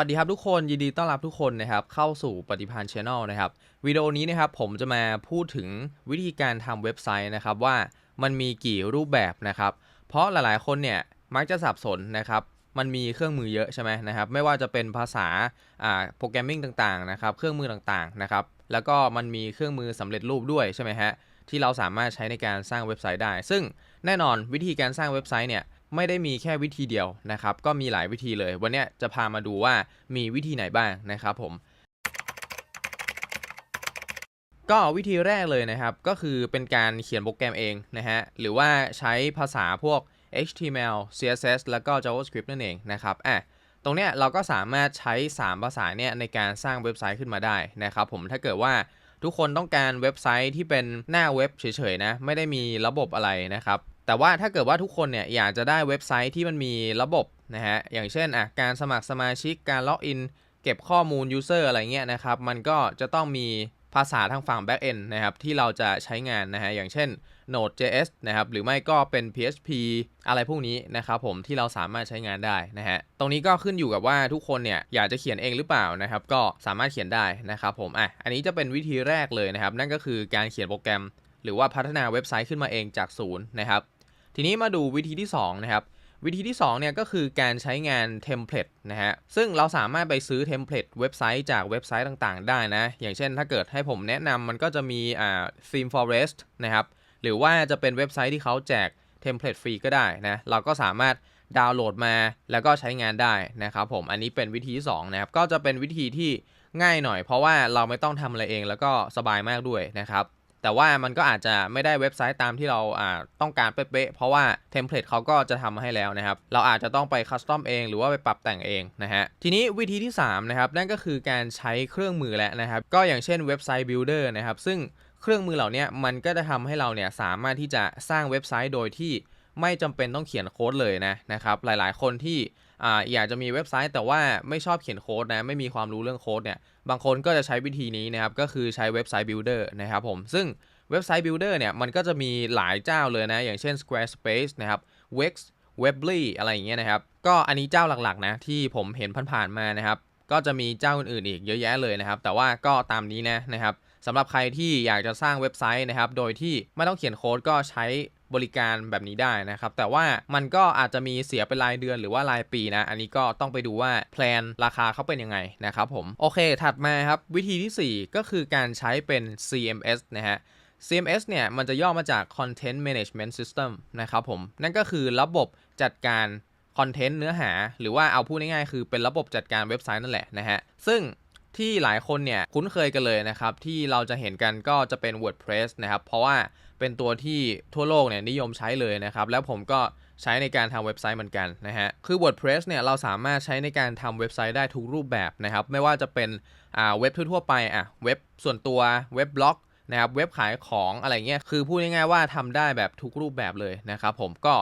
วัสดีครับทุกคนยินดีต้อนรับทุกคนนะครับเข้าสู่ปฏิพันธ์ช n นะครับวิดีโอนี้นะครับผมจะมาพูดถึงวิธีการทำเว็บไซต์นะครับว่ามันมีกี่รูปแบบนะครับ เพราะหลายๆ คนเนี่ยมักจะสับสนนะครับมันมีเครื่องมือเยอะใช่ไหมนะครับไม่ว่าจะเป็นภาษาอ่าโปรแกรมมิ่งต่างๆนะครับเครื่องมือต่างๆนะครับแล้วก็มันมีเครื่องมือสำเร็จรูปด้วยใช่ไหมฮะที่เราสามารถใช้ในการสร้างเว็บไซต์ได้ ซึ่งแน่นอนวิธีการสร้างเว็บไซต์เนี่ย ไม่ได้มีแค่วิธีเดียวนะครับ ก็มีหลายวิธีเลย วันนี้จะพามาดูว่ามีวิธีไหนบ้างนะครับผม ก็วิธีแรกเลยนะครับ ก็คือเป็นการเขียนโปรแกรมเองนะฮะ หรือว่าใช้ภาษาพวก HTML CSS แล้วก็ JavaScript นั่นเองนะครับอะตรงเนี้ยเราก็สามารถใช้ 3 ภาษาเนี่ยในการสร้างเว็บไซต์ขึ้นมาได้นะครับผม ถ้าเกิดว่าทุกคนต้องการเว็บไซต์ที่เป็นหน้าเว็บเฉยๆนะ ไม่ได้มีระบบอะไรนะครับ แต่ว่าถ้าเกิดว่าทุกคนเนี่ยอยากจะได้เว็บไซต์ที่มันมีระบบนะฮะอย่างเช่นอะการสมัครสมาชิกการล็อกอินเก็บข้อมูล User อะไรเงี้ยนะครับมันก็จะต้องมีภาษาทางฝั่ง Backend นะครับที่เราจะใช้งานนะฮะอย่างเช่น Node.js นะครับหรือไม่ก็เป็น PHP อะไรพวกนี้นะครับผมที่เราสามารถใช้งานได้นะฮะตรงนี้ก็ขึ้นอยู่กับว่าทุกคนเนี่ยอยากจะเขียนเองหรือเปล่านะครับก็สามารถเขียนได้นะครับผมอะอันนี้จะเป็นวิธีแรกเลยนะครับนั่นก็คือการเขียนโปรแกรม หรือว่าพัฒนาเว็บไซต์ขึ้นมาเองจากศูนย์นะครับ ทีนี้มาดูวิธีที่2นะครับวิธีที่2เนี่ยก็คือการใช้งานเทมเพลตนะฮะซึ่งเราสามารถไปซื้อเทมเพลตเว็บไซต์จากเว็บไซต์ต่างๆ ได้นะ อย่างเช่นถ้าเกิดให้ผมแนะนำมันก็จะมีอ่า theme forest นะครับหรือว่าจะเป็นเว็บไซต์ที่เขาแจกเทมเพลตฟรีก็ได้นะเราก็สามารถดาวน์โหลดมาแล้วก็ใช้งานได้นะครับผมอันนี้เป็นวิธีที่2นะครับก็จะเป็นวิธีที่ง่ายหน่อย เพราะว่าเราไม่ต้องทำอะไรเองแล้วก็สบายมากด้วยนะครับ แต่ว่ามันก็อาจจะไม่ได้เว็บไซต์ตามที่เราต้องการเป๊ะๆเพราะว่าเทมเพลตเขาก็จะทำมาให้แล้วนะครับ เราอาจจะต้องไปคัสตอมเองหรือว่าไปปรับแต่งเองนะฮะ ทีนี้วิธีที่ 3 นะครับ นั่นก็คือการใช้เครื่องมือแล้วนะครับ ก็อย่างเช่นเว็บไซต์บิลดเออร์นะครับ ซึ่งเครื่องมือเหล่านี้มันก็จะทำให้เราเนี่ยสามารถที่จะสร้างเว็บไซต์โดยที่ ไม่จำเป็นต้องเขียนโค้ดเลยนะนะครับหลายๆ คนที่อยากจะมีเว็บไซต์แต่ว่าไม่ชอบเขียนโค้ดนะไม่มีความรู้เรื่องโค้ดเนี่ยบางคนก็จะใช้วิธีนี้นะครับก็คือใช้เว็บไซต์บิลดเออร์นะครับผมซึ่งเว็บไซต์บิลดเออร์เนี่ยมันก็จะมีหลายเจ้าเลยนะ อย่างเช่น Squarespace นะครับ Wix Webly อะไรอย่างเงี้ยนะครับ ก็อันนี้เจ้าหลักๆนะที่ผมเห็นผ่านๆมานะครับ ก็จะมีเจ้าอื่นๆอีกเยอะแยะเลยนะครับ แต่ว่าก็ตามนี้นะนะครับ สำหรับใครที่อยากจะสร้างเว็บไซต์นะครับ โดยที่ไม่ต้องเขียนโค้ดก็ใช้บริการแบบนี้ได้นะครับ แต่ว่ามันก็อาจจะมีเสียเป็นรายเดือนหรือว่ารายปีนะ อันนี้ก็ต้องไปดูว่าแพลนราคาเขาเป็นยังไงนะครับผม โอเค ถัดมาครับวิธีที่ 4 ก็คือการใช้เป็น CMS นะฮะ CMS เนี่ยมันจะย่อมาจาก Content Management System นะครับผม นั่นก็คือระบบจัดการคอนเทนต์เนื้อหา หรือว่าเอาพูดง่ายๆคือเป็นระบบจัดการเว็บไซต์นั่นแหละนะฮะ ซึ่ง ที่หลายคนเนี่ยคุ้นเคยกันเลยนะครับ ที่เราจะเห็นกันก็จะเป็น WordPress นะครับ เพราะว่าเป็นตัวที่ทั่วโลกเนี่ยนิยมใช้เลยนะครับ แล้วผมก็ใช้ในการทำเว็บไซต์เหมือนกันนะฮะ คือ WordPress เนี่ยเราสามารถใช้ในการทำเว็บไซต์ได้ทุกรูปแบบนะครับ ไม่ว่าจะเป็นอ่าเว็บทั่วไปอะเว็บส่วนตัวเว็บบล็อกนะครับเว็บขายของอะไรเงี้ย คือพูดง่ายๆว่าทำได้แบบทุกรูปแบบเลยนะครับผมก็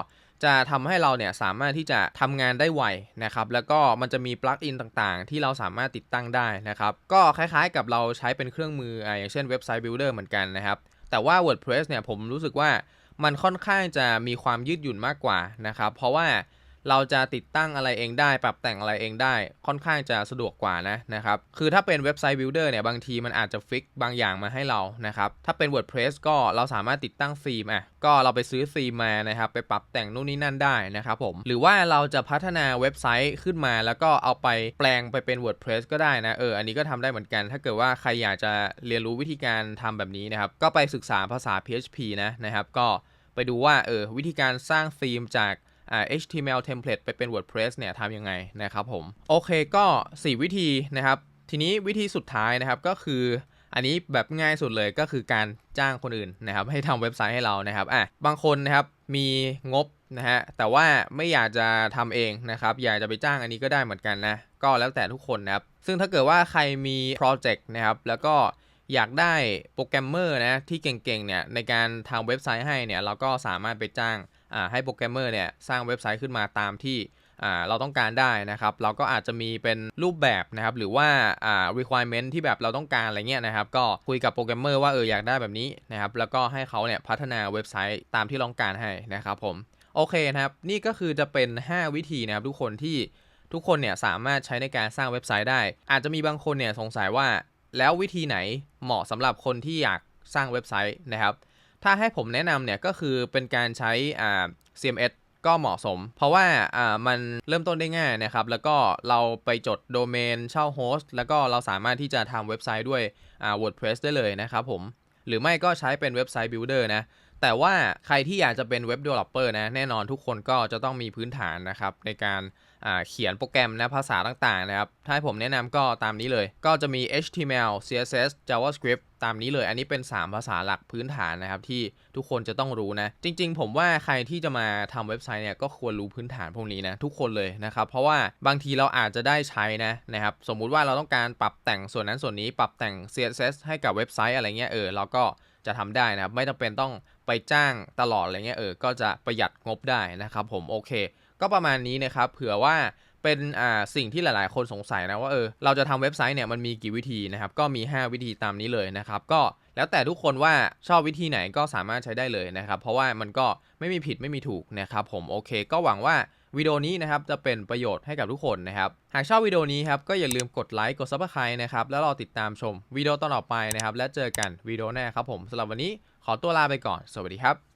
จะทำให้เราเนี่ยสามารถที่จะทำงานได้ไวนะครับแล้วก็มันจะมีปลั๊กอินต่างๆ ที่เราสามารถติดตั้งได้นะครับก็คล้ายๆ กับเราใช้เป็นเครื่องมืออย่างเช่นเว็บไซต์บิลดเออร์เหมือนกันนะครับแต่ว่า WordPress เนี่ยผมรู้สึกว่ามันค่อนข้างจะมีความยืดหยุ่นมากกว่านะครับเพราะว่า เราจะติดตั้งอะไรเองได้ ปรับแต่งอะไรเองได้ ค่อนข้างจะสะดวกกว่านะนะครับ คือถ้าเป็นเว็บไซต์บิลดเออร์เนี่ยบางทีมันอาจจะฟิกบางอย่างมาให้เรานะครับ ถ้าเป็น WordPress ก็เราสามารถติดตั้งธีมอะก็เราไปซื้อธีมมานะครับ ไปปรับแต่งนู่นนี่นั่นได้นะครับผม หรือว่าเราจะพัฒนาเว็บไซต์ขึ้นมา แล้วก็เอาไปแปลงไปเป็น WordPress ก็ได้นะเอออันนี้ก็ทำได้เหมือนกัน ถ้าเกิดว่าใครอยากจะเรียนรู้วิธีการทำแบบนี้นะครับ ก็ไปศึกษาภาษา PHP นะนะครับ ก็ไปดูว่าเออวิธีการสร้างธีมจาก HTML template ไปเป็น WordPress เนี่ยทำยังไงนะครับผม โอเคก็ 4 วิธีนะครับ ทีนี้วิธีสุดท้ายนะครับก็คืออันนี้แบบง่ายสุดเลยก็คือการจ้างคนอื่นนะครับ ให้ทำเว็บไซต์ให้เรานะครับอะบางคนนะครับมีงบนะฮะแต่ว่าไม่อยากจะทำเองนะครับ อยากจะไปจ้างอันนี้ก็ได้เหมือนกันนะก็แล้วแต่ทุกคนนะครับ ซึ่งถ้าเกิดว่าใครมีโปรเจกต์นะครับ แล้วก็อยากได้โปรแกรมเมอร์นะที่เก่งๆเนี่ยในการทำเว็บไซต์ให้เนี่ยเราก็สามารถไปจ้าง ให้โปรแกรมเมอร์เนี่ยสร้างเว็บไซต์ขึ้นมาตามที่เราต้องการได้นะครับ เราก็อาจจะมีเป็นรูปแบบนะครับ หรือว่า requirement ที่แบบเราต้องการอะไรเงี้ยนะครับ ก็คุยกับโปรแกรมเมอร์ว่าเอออยากได้แบบนี้นะครับ แล้วก็ให้เขาเนี่ยพัฒนาเว็บไซต์ตามที่ต้องการให้นะครับผม โอเคนะครับ นี่ก็คือจะเป็น 5 วิธีนะครับ ทุกคนที่ทุกคนเนี่ยสามารถใช้ในการสร้างเว็บไซต์ได้ อาจจะมีบางคนเนี่ยสงสัยว่า แล้ววิธีไหนเหมาะสำหรับคนที่อยากสร้างเว็บไซต์นะครับ ถ้าให้ผมแนะนำเนี่ยก็คือเป็นการใช้อ่า CMS ก็เหมาะสม เพราะว่าอ่ามันเริ่มต้นได้ง่ายนะครับ แล้วก็เราไปจดโดเมนเช่าโฮสต์แล้วก็เราสามารถที่จะทำเว็บไซต์ด้วยอ่า WordPress ได้เลยนะครับผม หรือไม่ก็ใช้เป็นเว็บไซต์ Builder นะ แต่ว่าใครที่อยากจะเป็นเว็บ Developer นะ แน่นอนทุกคนก็จะต้องมีพื้นฐานนะครับในการ เขียนโปรแกรมนะภาษาต่างๆนะครับ ถ้าให้ผมแนะนำก็ตามนี้เลย ก็จะมี HTML CSS JavaScript ตามนี้เลย อันนี้เป็น 3 ภาษาหลักพื้นฐานนะครับ ที่ทุกคนจะต้องรู้นะ จริง ๆ ผมว่าใครที่จะมาทำเว็บไซต์เนี่ยก็ควรรู้พื้นฐานพวกนี้นะทุกคนเลยนะครับ เพราะว่าบางทีเราอาจจะได้ใช้นะนะครับ สมมุติว่าเราต้องการปรับแต่งส่วนนั้นส่วนนี้ปรับแต่ง CSS ให้กับเว็บไซต์อะไรเงี้ยเออเราก็จะทำได้นะครับ ไม่จำเป็นต้องไปจ้างตลอดอะไรเงี้ยเออก็จะประหยัดงบได้นะครับผมโอเค ก็ประมาณนี้นะครับ เผื่อว่าเป็นอ่าสิ่งที่หลาย ๆ คนสงสัยนะว่าเออเราจะทำเว็บไซต์เนี่ยมันมีกี่วิธีนะครับ ก็มี 5 วิธีตามนี้เลยนะครับ ก็แล้วแต่ทุกคนว่าชอบวิธีไหนก็สามารถใช้ได้เลยนะครับ เพราะว่ามันก็ไม่มีผิดไม่มีถูกนะครับ ผมโอเค ก็หวังว่าวิดีโอนี้นะครับจะเป็นประโยชน์ให้กับทุกคนนะครับ หากชอบวิดีโอนี้ครับก็อย่าลืมกดไลค์กด Subscribe นะครับ แล้วรอติดตามชมวิดีโอตอนต่อไปนะครับ และเจอกันวิดีโอหน้าครับผมสำหรับวันนี้ขอตัวลาไปก่อน สวัสดีครับ